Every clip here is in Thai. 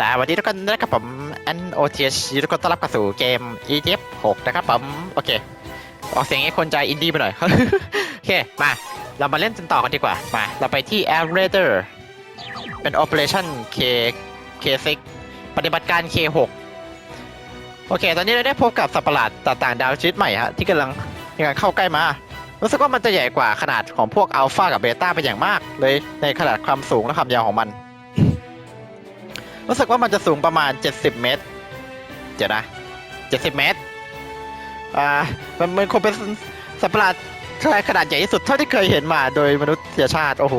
สวัสดีทุกคนนะครับผม N O T H ทุกคนต้อนรับเข้าสู่เกม E T F 6 นะครับผม โอเค ออกเสียงให้คนใจอินดี้ไปหน่อย โอเค มา เรามาเล่นกันต่อกันดีกว่า มา เราไปที่ Air Raider เป็น Operation K K6 ปฏิบัติการ K6 โอเค ตอนนี้เราได้พบกับสัตว์ประหลาดต่างๆดาวชนิดใหม่ฮะ ที่กำลังกำลังเข้าใกล้มา รู้สึกว่ามันจะใหญ่กว่าขนาดของพวกอัลฟากับเบต้าเป็นอย่างมาก เลยในขนาดความสูงและความยาวของมัน รู้สึกว่ามันจะสูงประมาณ 70 เมตร เดี๋ยวนะ 70 เมตร อ่า มันมันคงเป็นสัตว์ประหลาดขนาดใหญ่ที่สุดเท่าที่เคยเห็นมาโดยมนุษยชาติ โอ้โห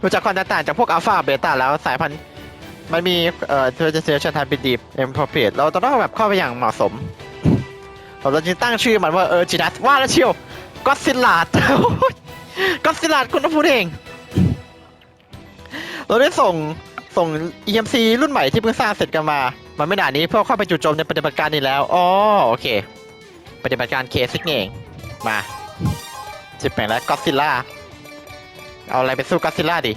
ดูจากความแตกต่างจากพวกอัลฟาเบต้าแล้วสายพันธุ์มันมีเอ่อเทอร์เจเชนทันเป็นดีเอ็มพอเพเราต้องแบบเข้าไปอย่างเหมาะสมผมจะจึงตั้งชื่อมันว่าเออจินัสว่าแล้วเชียวก็ซิลาดก็ซิลลาดคุณต้องพูดเอง เราได้ส่ง ส่ง EMC รุ่นใหม่ที่เพิ่งสร้างเสร็จกันมา มันไม่นานนี้เพื่อเข้าไปจู่โจมในปฏิบัติการนี้แล้ว อ๋อ โอเค ปฏิบัติการเคซิกเอง มาจิบแปลงแล้วก็ซิลล่า เอาอะไรไปสู้ก็ซิลล่าดิ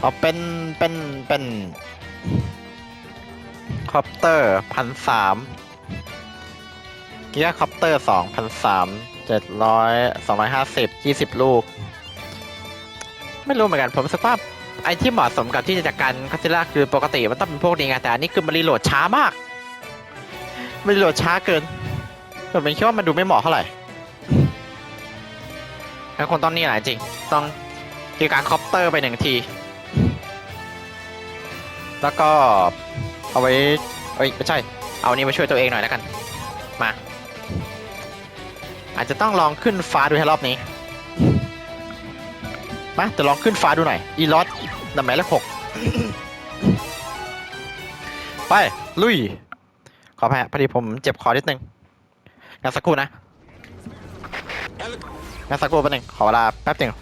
เอาเป็น เป็น เป็นคอปเตอร์พันสามกีกาคอปเตอร์สองพันสามเจ็ดร้อยสองร้อยห้าสิบยี่สิบลูก ไม่รู้เหมือนกันผมสึกว่า ไอ้ที่เหมาะสมกับที่จะจัดการคาซิล่าคือปกติมันต้องเป็นพวกนี้ไงแต่อันนี้คือมันรีโหลดช้ามากมันรีโหลดช้าเกินผมเป็นคิดว่ามันดูไม่เหมาะเท่าไหร่แล้วคนต้องนี่แหละจริง ต้องคือการคอปเตอร์ไปหนึ่งที แล้วก็เอาไว้เอ้ยไม่ใช่ เอานี้มาช่วยตัวเองหน่อยแล้วกัน มา อาจจะต้องลองขึ้นฟ้าดูให้รอบนี้ มาจะลองขึ้นฟ้าดูหน่อย อีลอตนำหมายเลขหกไป ลุย ขอแพ้พอดีผมเจ็บคอนิดนึงงานสักครู่นะงานสักครู่แป๊บนึงขอเวลาแป๊บนึง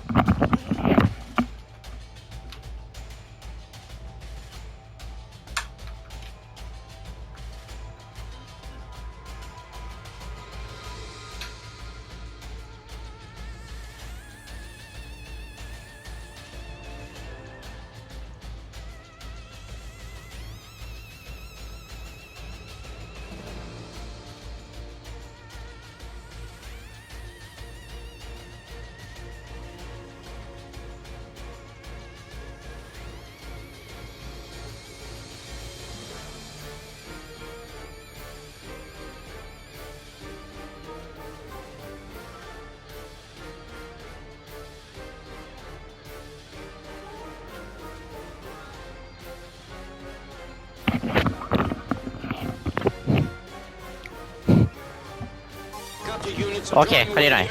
โอเคคดีหน่อย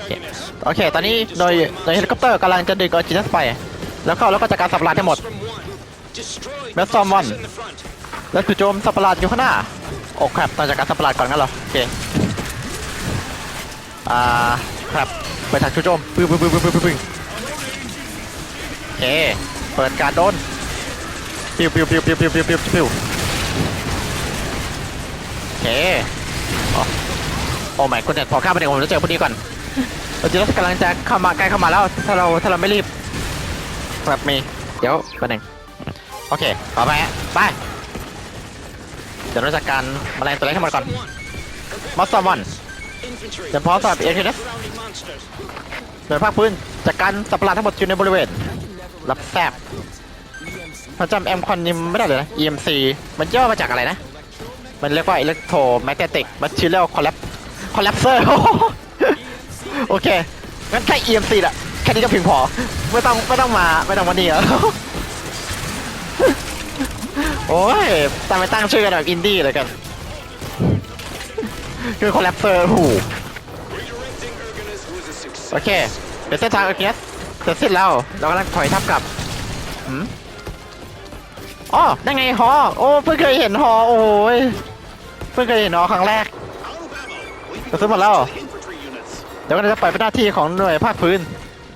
โอเค ตอนนี้โดยโดยเฮลิคอปเตอร์กำลังจะดึงเอจีนัสไป แล้วเข้าแล้วก็จัดการสับหลาดให้หมดแมสซอมวันแล้วจู่โจมสับหลาดอยู่ข้างหน้าโอ้ครับต้องจัดการสับหลาดก่อนงั้นเหรอโอเคอ่าครับไปถักจู่โจมปึ้งปึ้งปึ้งปึ้งปึ้งโอเคเปิดการโดนปิ้วปิ้วปิ้วปิ้วปิ้วปิ้วปิ้วโอเค โอ้ไม่คุณเน็ตพอข้ามไปเดี๋ยวผมจะเจอพอดีก่อนเราจะกำลังจะเข้ามาใกล้เข้ามาแล้ว ถ้าเราถ้าเราไม่รีบครับมีเดี๋ยวแป๊บหนึงโอเคต่อไปฮะไปเดี๋ยวเราจัดการแมลงตัวเล็กทั้งหมดก่อนมอสซอมมอนเดี๋ยวพอสำหรับเอเทนสหน่วยภาคพื้นจัดการสัตว์ประหลาดทั้งหมดอยู่ในบริเวณรับแซบพอจำแอมคอนนิมไม่ได้เลยนะ EMC มันย่อมาจากอะไรนะ มันเรียกว่า Electromagnetic Material Collapse Collapser โอเค งั้นแค่ EMC ละแค่นี้ก็เพียงพอ ไม่ต้องไม่ต้องมาไม่ต้องมานี่แล้วโอ้ยตั้งไปตั้งชื่อกันแบบอินดี้เลยกัน คือคอลแลปเซอร์หูโอเค เดี๋ยวเส้นทางโอเคเสร็จสิ้นแล้วเรากำลังถอยทับกลับอ๋อนั่นไงฮอ โอ้ เพิ่งเคยเห็นฮอ โอ้ย เพิ่งเคยเห็นฮอครั้งแรก เสร็จสิ้นหมดแล้วเดี๋ยวก็จะปล่อยเป็นหน้าที่ของหน่วยภาคพื้น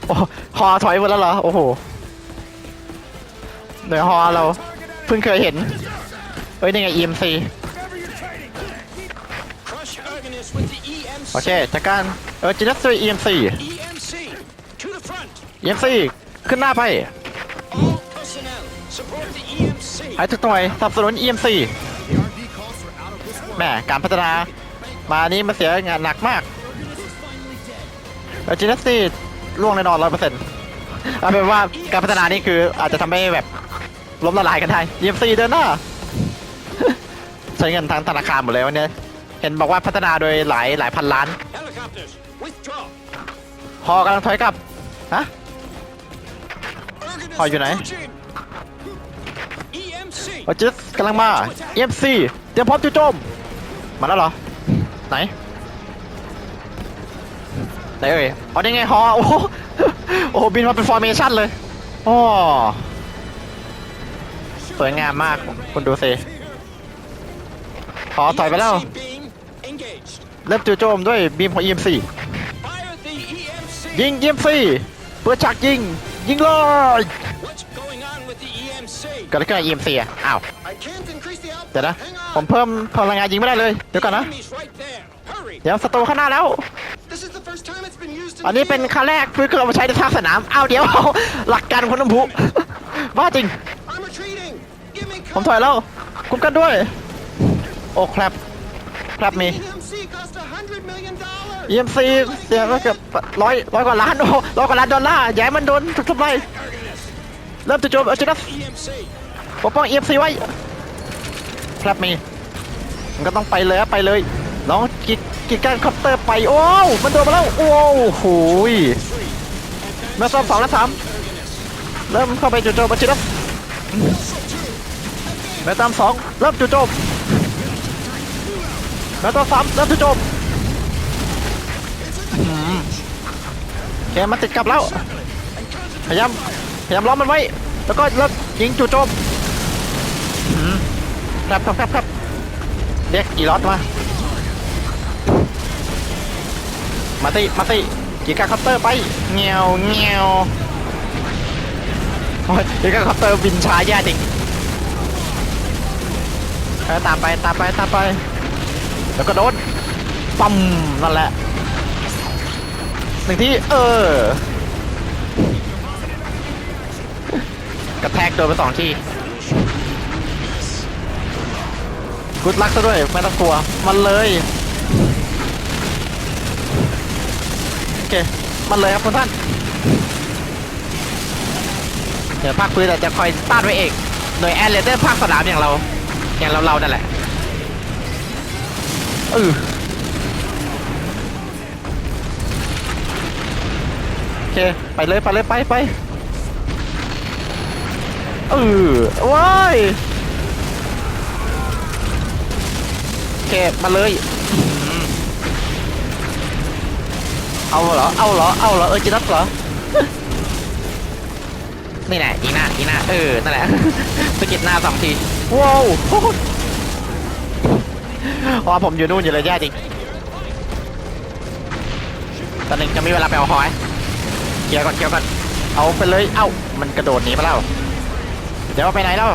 โอ้ฮอถอยหมดแล้วเหรอ โอ้โห หน่วยฮอเราเพิ่งเคยเห็นเอ้ยนี่ไง EMC โอเคจากการเออจินัสด้วย EMC EMC ขึ้นหน้าไป All personnel, support the EMC. ให้ทุกหน่วยสนับสนุน EMC แหม่การพัฒนา มานี้มันเสียงานหนักมากจินัสซี่ล่วงแน่นอนร้อยเปอร์เซ็นต์เอาเป็นว่าการพัฒนานี่คืออาจจะทำให้แบบล้มละลายกันได้ EMC เดินหน้าใช้เงินทางธนาคารหมดเลยวันนี้เห็นบอกว่าพัฒนาโดยหลายหลายพันล้าน Helicopters, withdraw. พอกำลังถอยกลับฮะ Ergonis Oh, you know. approaching. EMC. โอจิสกำลังมา EMC เตรียมพร้อมจู่โจมมาแล้วเหรอ ไหนไหนเอ่ยอ๋อนี่ไงฮอโอ้โหโอ้โหบินมาเป็นฟอร์เมชันเลยอ๋อสวยงามมากคุณดูสิฮอถอยไปแล้ว EMC beam engaged. เริ่มจู่โจมด้วยบีมของ EMC Fire the EMC. ยิง EMC เปิดฉากยิง ยิงเลย What's going on with the EMC? เกิดอะไรขึ้นกับ EMC อะอ้าว I can't increase the เดี๋ยว output. นะ Hang ผม on. เพิ่มพลังงานยิงไม่ได้เลย เดี๋ยวก่อนนะ เดี๋ยวศัตรูข้างหน้าแล้ว This is the first time it's been used in อันนี้ the เป็น field. ครั้งแรกที่เรามาใช้ในทางสนามอ้าวเดี๋ยวหลักการคนน้ำพุบ้าจริง I'm retreating. Give me ผมถอย cover. แล้วคุ้มกันด้วย โอ้ครับ ครับมี EMC cost a hundred million dollars. EMC เสียไปเกือบร้อยร้อยกว่าล้านโอ้โหร้อยกว่าล้านดอลลาร์อย่าให้มันโดนทุกทำไมเริ่มจะโจมเอาชนะ EMC. ปกป้อง EMC ไว้ ครับมี มันก็ต้องไปเลยอะไปเลย น้องกิกกิกการคอปเตอร์ไปโอ้วมันโดนมาแล้วโอ้โหแม่ซ้อมสองและสามเริ่มเข้าไปจู่โจมอาชิรัสแม่ตามสองเริ่มจู่โจมแม่ตามสามเริ่มจู่โจมอื้อหือโอเคมันติดกลับแล้วพยายามพยายามล้อมมันไว้ แล้วก็เริ่มยิงจู่โจมครับครับครับครับเรียกอีลอสมา มาสิมาสิกีการคัปเตอร์ไปเงียวเงียวกีการคัปเตอร์บินช้าแย่จริงเออตามไปตามไปตามไป แล้วก็โดนปั๊มนั่นแหละหนึ่งที่เออกระแทกโดนไปสองทีกุดลักซะด้วยไม่ต้องกลัวมันเลย โอ เค มันเลยครับคุณท่าน เดี๋ยวภาคพื้นอาจะคอยต้านไว้เองหน่วยแอร์เรเดอร์ภาคสนามอย่างเรา อย่างเราเรานั่นแหละเออโอเค ไปเลยไปเลยไปไปเออว้ายโอเค มาเลย เอาเหรอ เอาเหรอ เอาเหรอ เออจินัสเหรอ นี่แหละยิงหน้ายิงหน้าเออ นั่นแหละสะกิดหน้าสองที ว้าวว่าผมอยู่นู่นอยู่เลยแย่จริง ตอนนึงจะมีเวลาไปเอาหอยเคลียร์ก่อนเคลียร์ก่อน เอาไปเลย เอ้า มันกระโดดหนีไปแล้ว เดี๋ยวไปไหนแล้ว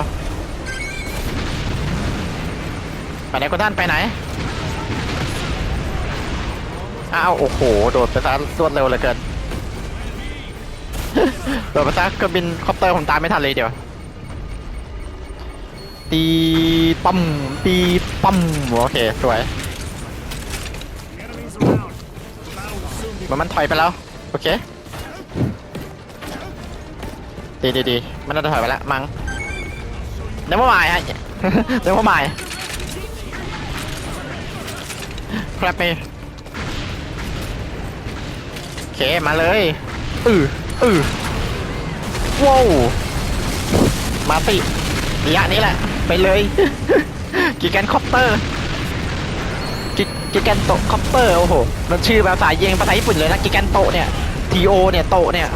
ไปไหนคุณท่านไปไหน อ้าวโอ้โห โดดไปซะรวดเร็วเหลือเกิน โดดไปซะเครื่องบินคอปเตอร์ผมตามไม่ทันเลยเดี๋ยว ตีปั๊มตีปั๊มโอเคสวยมันมันถอยไปแล้ว โอเค ดีดีดีมันน่าจะถอยไปแล้วมั้งเดี๋ยวมาใหม่ฮะเดี๋ยวมาใหม่ครับเมโอ เคมาเลยอืออือว้าวมาสิระยะนี้แหละ ไปเลยกิแกนคอปเตอร์กิกิแกนโตคอปเตอร์โอ้โหมันชื่อภาษาเยงภาษาญี่ปุ่นเลยนะกิแกนโตเนี่ยทีโอเนี่ยโตเนี่ย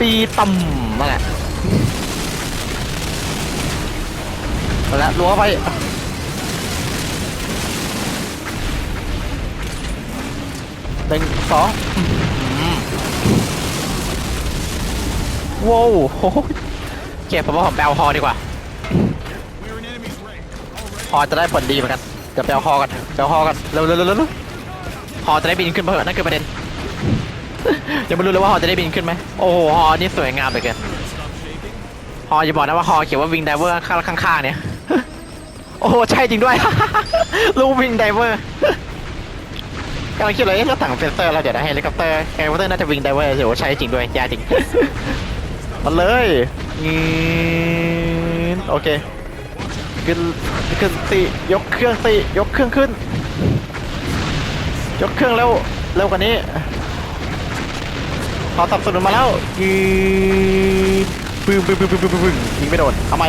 ปีต่ำนั่นแหละเอาละล้วงเข้าไป หนึ่งสองว้าวโอ้เก็บผมว่าผมไปเอาฮอดีกว่าฮอจะได้ผลดีเหมือนกันเดี๋ยวไปเอาฮอกันไปเอาฮอกันเร็วเร็วเร็วเร็วฮอจะได้บินขึ้นมาเหอะนั่นคือประเด็นยังไม่รู้เลยว่าฮอจะได้บินขึ้นไหมโอ้โหฮอนี่สวยงามเลยเกินฮออย่าบอกนะว่าฮอเขียนว่าวิงไดเวอร์ข้างข้างๆเนี่ยโอ้ใช่จริงด้วยลูกวิงไดเวอร์ กำลังคิดเลยเรถถังเฟนเซอร์เราเดี๋ยวนะเฮลิคอปเตอร์เฮลิคอปเตอร์น่าจะวิ่งได้เวอร์เดี๋ยวใช่จริงด้วยยาจริง มาเลยงี้โอเคขึ้นขึ้นสิยกเครื่องสิยกเครื่องขึ้น ยกเครื่องเร็วเร็วกว่านี้ขอสนับสนุนมาแล้วยีปึ้งปึ้งปึ้งปึ้งปึ้งปึ้งยิงไม่โดนเอาไม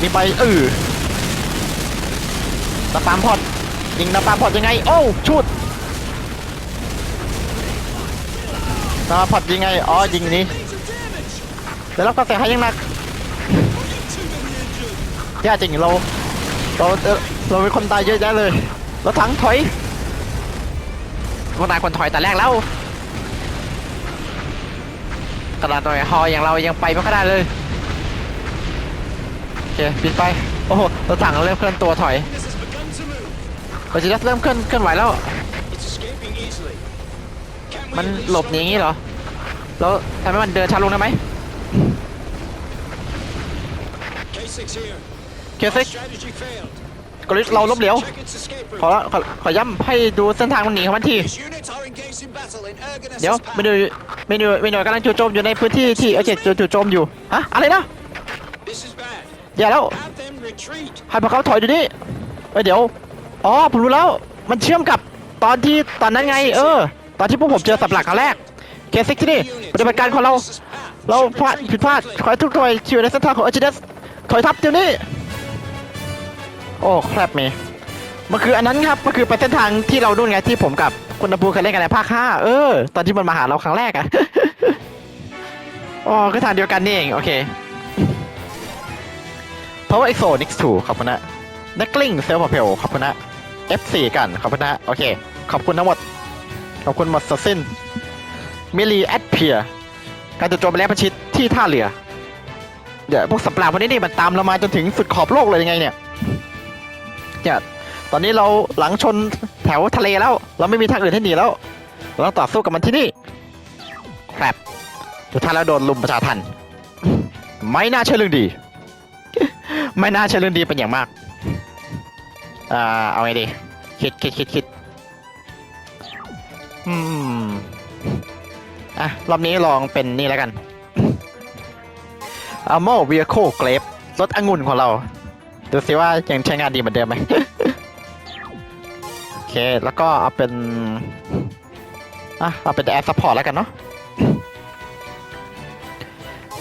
ยิงไปเออตะปามพอด ยิงตะปามพอดยังไง โอ้ชุดตะปาพอดยิงไง อ๋อ ยิงนี้แล้วเราก็เสียหายยังหนักแย่จริงเราเราเราเป็นคนตายเยอะแยะเลยรถถังถอยคนตายคนถอยแต่แรกแล้วขนาดหน่อยฮออย่างเรายังไปไม่ค่อยได้เลยโอเคปิดไป โอ้โหรถถังเริ่มเคลื่อนตัวถอย เราจะเริ่มเคลื่อนเคลื่อนไหวแล้ว มันหลบหนีอย่างนี้เหรอ แล้วทำให้มันเดินช้าลงได้ไหมเคซิกกลิสเราล้มเหลวขอขอขอย้ำให้ดูเส้นทางมันหนีของมันที เดี๋ยวเมนูเมนูเมนูกำลังจู่โจมอยู่ในพื้นที่ที่โอเคจู่จู่โจมอยู่ ฮะ อะไรนะอย่าแล้วให้พวกเขาถอยดูนี่เดี๋ยว อ๋อผมรู้แล้ว มันเชื่อมกับตอนที่ตอนนั้นไง เออ ตอนที่พวกผมเจอสับหลักครั้งแรก เคซิกที่นี่ปฏิบัติการของเรา เราพลาดผิดพลาด ขอให้ทุกหน่วยที่อยู่ในเส้นทางของเอเจเดสถอยทับเดี๋ยวนี้ โอ้ครับเมย์มันคืออันนั้นครับ มันคือไปเส้นทางที่เราดูนไงที่ผมกับคุณนภูเคยเล่นกันในภาคห้าเออ ตอนที่มันมาหาเราครั้งแรกอะอ๋อคือทางเดียวกันนี่เอง โอเค Power Exo Nix 2ขอบคุณนะนักกลิ้งเซลล์พอเพลขอบคุณนะ F4 กันขอบคุณนะโอเค ขอบคุณทั้งหมด ขอบคุณหมดสิ้นมิลีแอดเพียการจู่โจมไปแล้วประชิดที่ท่าเรือ เดี๋ยวพวกสัประหลาพวกนี้นี่มันตามเรามาจนถึงสุดขอบโลกเลยยังไงเนี่ยเนี่ยตอนนี้เราหลังชนแถวทะเลแล้ว เราไม่มีทางอื่นให้หนีแล้ว เราต้องต่อสู้กับมันที่นี่ครับสุดท้ายแล้วโดนลุมประชาทัน ไม่น่าเชื่อเรื่องดี ไม่น่าเชื่อเรื่องดีเป็นอย่างมาก อ่าเอาไงดีคิดคิดคิดคิดอืมอะ รอบนี้ลองเป็นนี่แล้วกัน a m o Vehicle Grape รถองุ่นของเรา ดูสิว่ายังใช้งานดีเหมือนเดิมไหมโอเค แล้วก็เอาเป็น อะ เอาเป็น Air Support แล้วกันเนาะ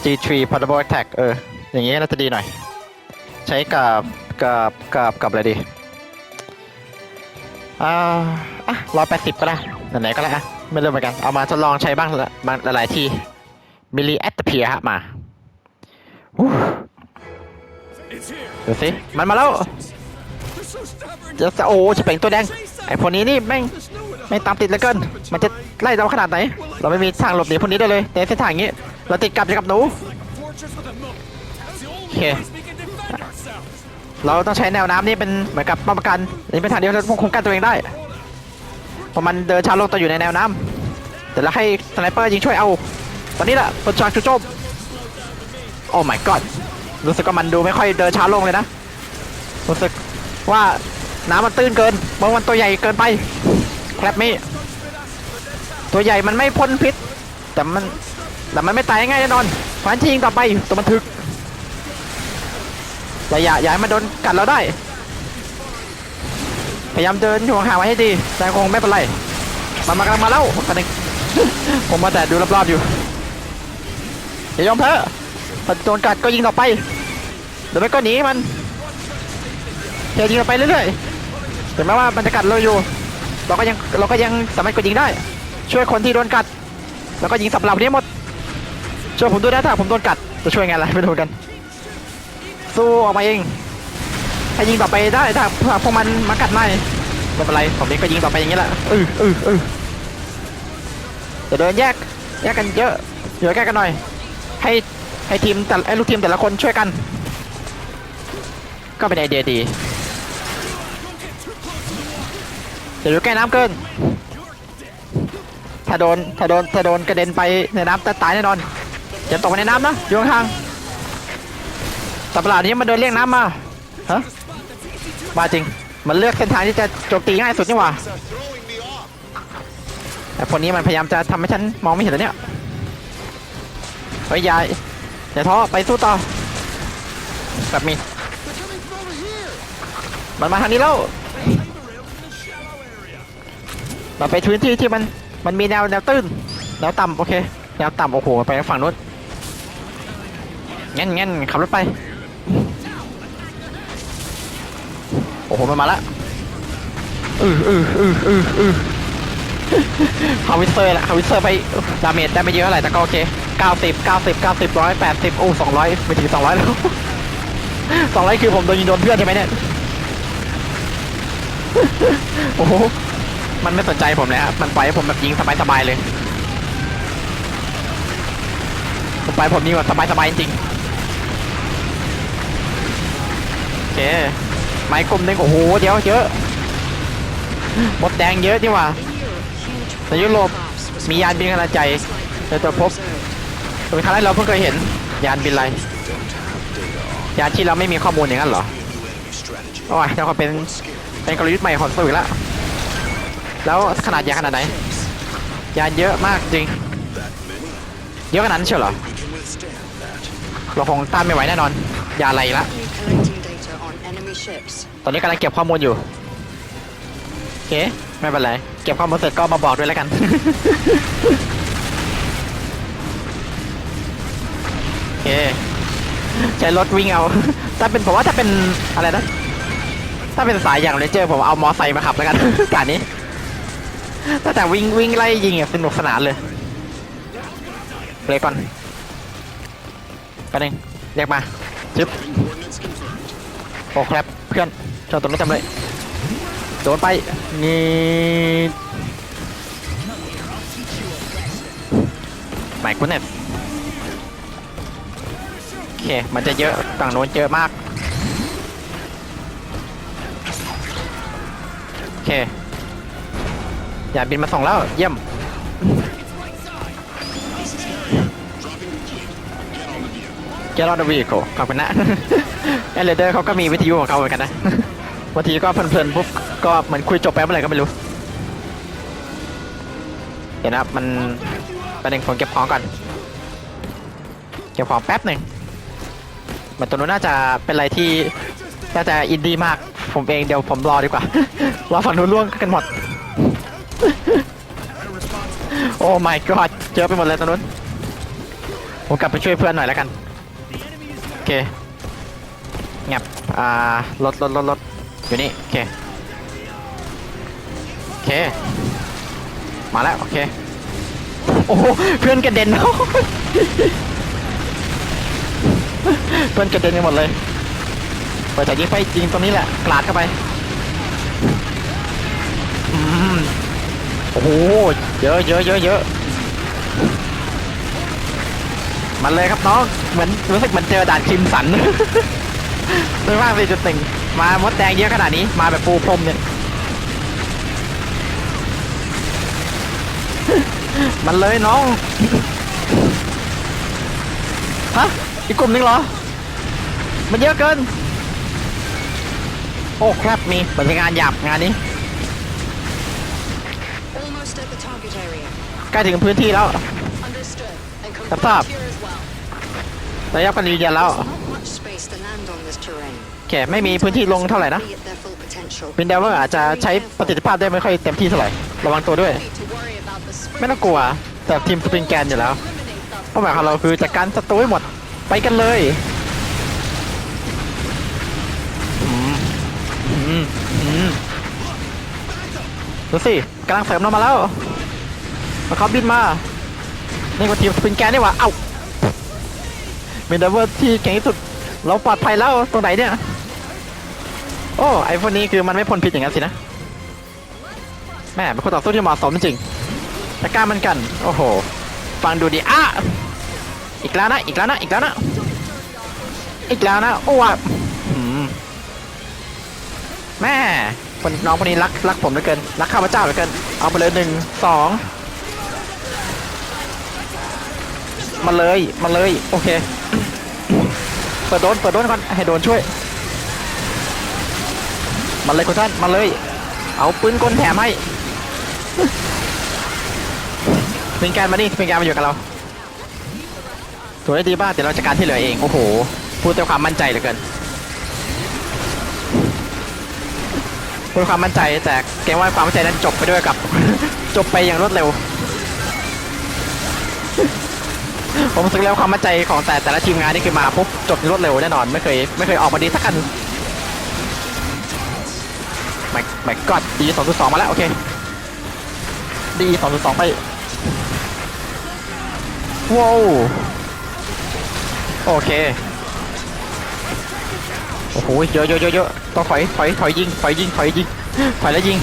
G3 Portable Attack เออ อย่างงี้น่าจะดีหน่อย ใช้กับกับกับกับอะไรดี อ่าอะร้อยแปดสิบก็ได้ไหนๆก็แล้วอะไม่เริ่มเหมือนกัน เอามาทดลองใช้บ้างละบางหลายๆทีมิลลิแอตเพียฮะมาดูสิ มันมาแล้วจะโอ้จะเป็นตัวแดง ไอ้พวกนี้นี่แม่งไม่ตามติดเลือเกิน มันจะไล่เราขนาดไหน เราไม่มีทางหลบหนีพวกนี้ได้เลยในเส้นทางงนี้ เราติดกับจะกับหนู Fortress with a moat. เราต้องใช้แนวน้ำนี่เป็นเหมือนกับป้องกันนี่เป็นทางเดียวที่เราคุ้มกันตัวเองได้เพราะมันเดินช้าลงตัวอยู่ในแนวน้ำแต่เราให้สไนเปอร์ยิงช่วยเอาตอนนี้แหละคนฉากจู่โจมโอ้ my god รู้สึกว่ามันดูไม่ค่อยเดินช้าลงเลยนะรู้สึกว่าน้ำมันตื้นเกินมองมันตัวใหญ่เกินไปแคลบมี่ตัวใหญ่มันไม่พ่นพิษ แต่มันแต่มันไม่ตายง่ายแน่นอนฟันทียิงต่อไปตัวมันถึก แต่อย่าอย่าให้มันโดนกัดเราได้ พยายามเดินอยู่ห่างไว้ให้ดี แต่คงไม่เป็นไร มันมากำลังมาแล้วกันหนึ่งผมมาแต่ดูรอบๆอยู่ อย่ายอมแพ้ถ้าโดนกัดก็ยิงต่อไปเดี๋ยวไม่ก็หนีมันแค่ยิงต่อไปเรื่อยๆถึงแม้ว่ามันจะกัดเราอยู่ เราก็ยังเราก็ยังสามารถกดยิงได้ ช่วยคนที่โดนกัด แล้วก็ยิงสับเหล่านี้หมดช่วยผมด้วยนะถ้าผมโดนกัดจะช่วยไงล่ะไม่รู้เหมือนกัน สู้ออกมาเองให้ยิงต่อไปได้ถ้าพวกมันมากัดไม่ไม่เป็นไรผมเองก็ยิงต่อไปอย่างนี้แหละเออเออเออจะเดินแยกแยกกันเยอะเยอะแยกกันหน่อย ให้ให้ทีมแต่ให้ลูกทีมแต่ละคนช่วยกัน ก็เป็นไอเดียดีอย่าอยู่ใกล้น้ำเกิน ถ้าโดนถ้าโดนถ้าโดนกระเด็นไปในน้ำจะตายแน่นอนอย่าตกไปในน้ำนะอยู่ข้าง สัตว์ประหลาดนี้มันเดินเลี่ยงน้ำมาฮะมาจริง มันเลือกเส้นทางที่จะโจมตีง่ายสุดนี่หว่าแต่คนนี้มันพยายามจะทำให้ฉันมองไม่เห็นแล้วเนี่ยเฮ้ยอยาอย่าท้อไปสู้ต่อแบบมีมันมาทางนี้แล้วเราไปพื้นที่ที่มันมันมีแนวแนวตื้นแนวต่ำโอเคแนวต่ำโอ้โหไปฝั่งนู้นงั้นงั้นขับรถไป โอ้โหมันมาละอืออืออืออืออือฮาวิเซอร์ละฮาวิเซอร์ไปดาเมจได้ไม่เยอะเท่าไหร่แต่ก็โอเค90 90 90 180โอ้200ไม่ถึง200แล้ว200คือผมโดนยิงโดนเพื่อนใช่ไหมเนี่ยโอ้โหมันไม่สนใจผมเลยครับมันปล่อยให้ผมแบบยิงสบายๆเลยผมไปผมยิงแบบสบายๆจริงโอเค ไม้กลมหนึงโอ้โหเดี๋ยวเยอะหมดแดงเยอะนี่ว่าในยุโรปมียานบินขนาดใหญ่ในตัวพบเป็นครั้งแรกเราเพิ่งเคยเห็นยานบินอะไรยานที่เราไม่มีข้อมูลอย่างนั้นเหรอโอ้ยแล้วก็เป็นเป็นกลยุทธ์ใหม่ของสื่อแล้วแล้วขนาดยานขนาดไหนยานเยอะมากจริง เยอะขนาดนั้นเชียวเหรอเราคงต้านไม่ไหวแน่นอนยาอะไรละ ships. ตอนนี้กำลังเก็บข้อมูลอยู่โอเคไม่เป็นไร เก็บข้อมูลเสร็จก็มาบอกด้วยแล้วกัน โอเค ใช้รถวิ่งเอา ถ้าเป็นผมว่าถ้าเป็นอะไรนะ ถ้าเป็นสายอย่างเรนเจอร์ผมเอามอไซค์มาขับแล้วกัน กานี้ถ้าแต่วิ่งวิ่งไล่ยิงอะสนุกสนานเลยเบรกก่อนไปบนึงเรียกมาจึ๊บ โอ้ครับเพื่อนจอดตรงนี้นจำเลยโดนไปนี่หมายคุณเนี่ยโอเคมันจะเยอะฝั่งโน้นเยอะมากโอเคอย่าบินมาส่งแล้วเยี่ยม Get on the vehicle ขอบคุณนะ เอเลเดอร์เขาก็มีวิทยุของเขาเหมือนกันนะบางทีก็เพลินๆปุ๊บก็เหมือนคุยจบไปเมื่อไหร่ก็ไม่รู้ เดี๋ยวนะครับมันประเด็นผมเก็บของก่อน เก็บของแป๊บหนึ่งมันตัวนู้นน่าจะเป็นอะไรที่น่าจะอินดี้มาก ผมเองเดี๋ยวผมรอดีกว่า รอฝั่งนู้นล่วงกันหมด โอ้ my god เจอไปหมดเลยตรงนู้นผมกลับไปช่วยเพื่อนหน่อยแล้วกัน โอเค งับอ่ารถรถรถรถอยู่นี่ โอเค โอเค มาแล้ว โอเค โอ้เพื่อนกระเด็น เพื่อนกระเด็นกันหมดเลยเปิดจากยิงไปยิงตรงนี้แหละกราดเข้าไปอืมโอ้โหเยอะเยอะเยอะเยอะมันเลยครับน้องเหมือนรู้สึกเหมือนเจอด่านคิมสัน ไม่ว่าสี่จุดหนึ่งมามดแดงเยอะขนาดนี้มาแบบปูพรมเนี่ย มันเลยน้อง ฮะ อีกกลุ่มหนึงเหรอ มันเยอะเกิน โอ้ครับมีบรรยากาศหยาบงานนี้ Almost at the target area. ใกล้ถึงพื้นที่แล้ว Understood. And Up confirmed top. here as well. ระยะกันยืนยันแล้ว อเคไม่มีพื้นที่ลงเท่าไหร่นะวินเดลอาจจะใช้ประสิทธิภาพได้ไม่ค่อยเต็มที่เท่าไหร่ระวังตัวด้วย ไม่ต้องกลัว แต่ทีมสปริงแกนอยู่แล้วเป้าหมายของเราคือจัดการศัตรูให้หมดไปกันเลยอืมอืมอืมดูสิกำลังเสริมเรามาแล้วมาเขาบินมานี่ก็ทีมสปริงแกนนี่หว่าเอ้าเป็นดับเบิลที่เก่งที่สุดเราปลอดภัยแล้วตรงไหนเนี่ย โอ้ไอโฟนนี้คือมันไม่พ้นผิดอย่างนั้นสินะแม่เป็นคนต่อสู้ที่เหมาะสมจริงแต่กล้ามันกัน โอ้โห ฟังดูดิอะอีกแล้วนะ อีกแล้วนะ อีกแล้วนะ อีกแล้วนะ โอ้ว่ะแม่คนน้องคนนี้รักรักผมเหลือเกิน รักข้าพเจ้าเหลือเกิน เอาไปเลยหนึ่งสองมาเลย มาเลย โอเค เปิดโดน เปิดโดนก่อน ให้โดนช่วย มาเลยคุณท่านมาเลย เอาปืนกลแถมให้เป็นการมานี่เป็นการมาอยู่กับเราสวยดีบ้ากเดี๋ยวเราจัดการที่เหลือเองโอ้โหพูดด้วยความมั่นใจเหลือเกินพูดความมั่นใจแต่เกรงว่าความมั่นใจนั้นจบไปด้วยกับ จบไปอย่างรวดเร็ว ผมสึกแล้วความมั่นใจของแต่แต่ละทีมงานนี่คือมาปุ๊บจบรวดเร็วแน่นอน ไม่เคยไม่เคยออกมาดีสักคัน ไม่ไม่กอดดีสองสองมาแล้ว โอเคดีสองสองไปว้าวโอเค โอ้โหเยอะเยอะเยอะเยอะต้องถอยถอยถอยยิงถอยยิงถอยยิงถอยแล้วยิง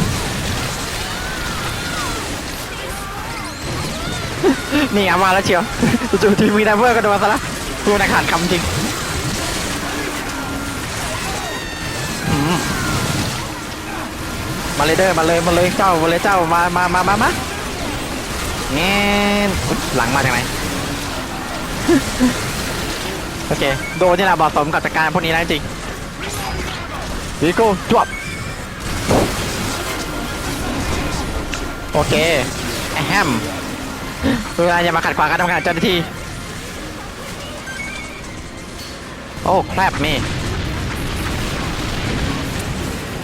นี่อามาแล้วเชียวจู่ๆทีมีไดเวอร์ก็โดนซะละกูนักขาดคำจริง มาเลยเด้อมาเลยมาเลยเจ้ามาเลยเจ้ามามามามามาเงี้ยหลังมาจากไหนโอเคโดนนี่แหละเหมาะสมกับจัดการพวกนี้นะจริงวีก้จวบโอเคแอมเวลาอย่ามาขัดขวางการทำงานเจ้าหน้าที่โอ้แคบมี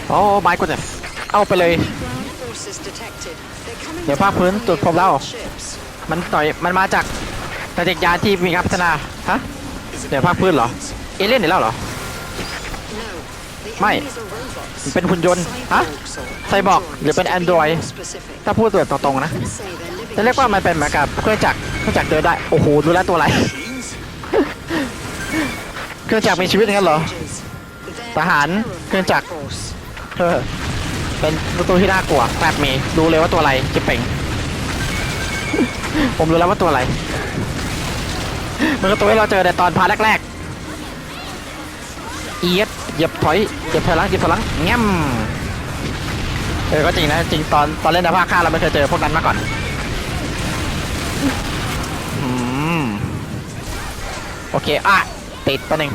โอ้ไม้กูเนี่ย เอาไปเลย เดี๋ยวภาคพื้นตรวจพบแล้วมันต่อยมันมาจากจากเด็กยานที่มีการพัฒนาฮะเดี๋ยวภาคพื้นเหรอ เอเลี่ยนอีกแล้วเหรอ No. The Mate. enemies are robots. มันเป็นหุ่นยนต์ฮะไซบอร์กหรือเป็นแอนดรอยถ้าพูดแบบตรงๆนะจะเรียกว่ามันเป็นเหมือนกับเครื่องจักรเครื่องจักรเดินได้ โอ้โหดูแลตัวอะไรเครื่องจักรมีชีวิตงั้นเหรอทหารเครื่องจักรเออ เป็นตัวที่น่ากลัวแปบมีรู้เลยว่าตัวอะไรจะเป่ง ผมรู้แล้วว่าตัวอะไร มันก็ตัวที่เราเจอในตอนพาร์ทแรกๆเอียดเหยียบถอยเหยียบถอยหลังเหยียบถอยหลังแง้มเออก็จริงนะจริงตอนตอนเล่นในภาคข้าเราไม่เคยเจอพวกนั้นมาก่อนโอเคอะติดตัวหนึ่ง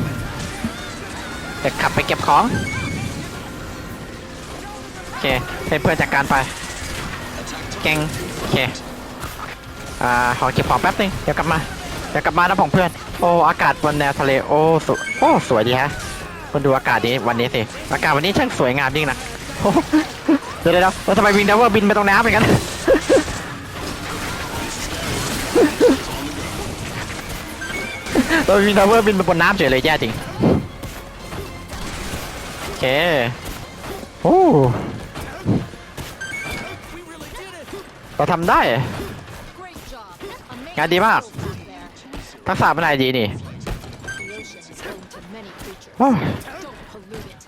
เดี๋ยวขับไปเก็บของ เคให้เพื่อนจัดการไปแกงโอเคอ่าขอเก็บของแป๊บนึงเดี๋ยวกลับมาเดี๋ยวกลับมานะของเพื่อนโอ้อากาศบนแนวทะเลโอ้สวยโอ้สวยดีฮะคุณดูอากาศนี้วันนี้สิอากาศวันนี้ช่างสวยงามยิ่งนะโอ้เดี๋ยวเดี๋ยวเลยแล้วทำไมวินเดเวอร์บินไปตรงน้ำอย่างนั้นเราวินเดเวอร์บินไปบนน้ำเฉยเลยแย่จริงโอเคโอ้ เราทำได้ Great job. Amazing งานดีมาก back there. ทักษะเป็นอะไรดีนี่ The ocean is home to many creatures. โอ้ Don't pollute it.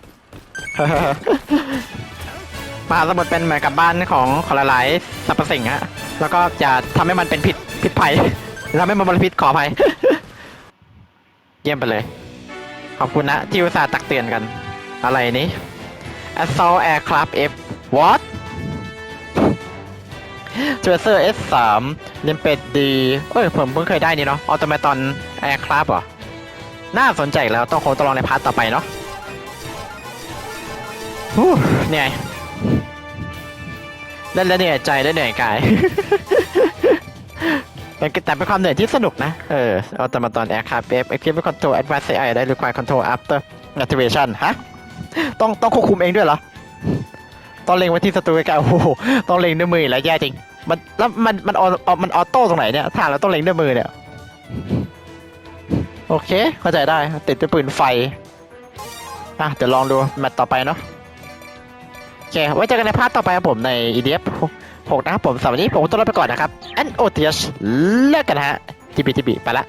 มหาสมุทรเป็นเหมือนกับบ้านของของหลายๆสรรพสิ่งฮะ แล้วก็จะทำให้มันเป็นพิษพิษภัยทำให้มันมลพิษขออภัย เยี่ยมไปเลย ขอบคุณนะที่อุตส่าห์ตักเตือนกัน อะไรนี้ Assault Aircraft F What t r a c e r S3 l i m p e d D เอ้ยผมเพิ่งเคยได้นี่เนาะ Automaton Aircraft เหรอ น่าสนใจแล้วต้องคงต้องลองในพาร์ทต่อไปเนาะเหนื่อยเล่นแล้วเหนื่อยใจและเหนื่อยกายแต่เป็นความเหนื่อยที่สนุกนะ เออ Automaton Aircraft F Equipment Control Advanced AI ได้ Require Control After Activation ฮะ ต้องต้องควบคุมเองด้วยเหรอ ต้องเล็งไว้ที่ศัตรูไกลๆโอ้โหต้องเล็งด้วยมือแล้วแย่จริง มันแล้วมันมันออมันออโต้ตรงไหนเนี่ยถ้าเราต้องเล็งด้วยมือเนี่ยโอเค เข้าใจได้ติดด้วยปืนไฟอะเดี๋ยวลองดูแมตต์ต่อไปเนาะโอเคไว้เจอกันในพาร์ทต่อไปครับผมใน EDF 6 นะครับผมสำหรับวันนี้ผมต้องลาไปก่อนนะครับ and o t h เลิกกันฮะทีบีทีบีไปละ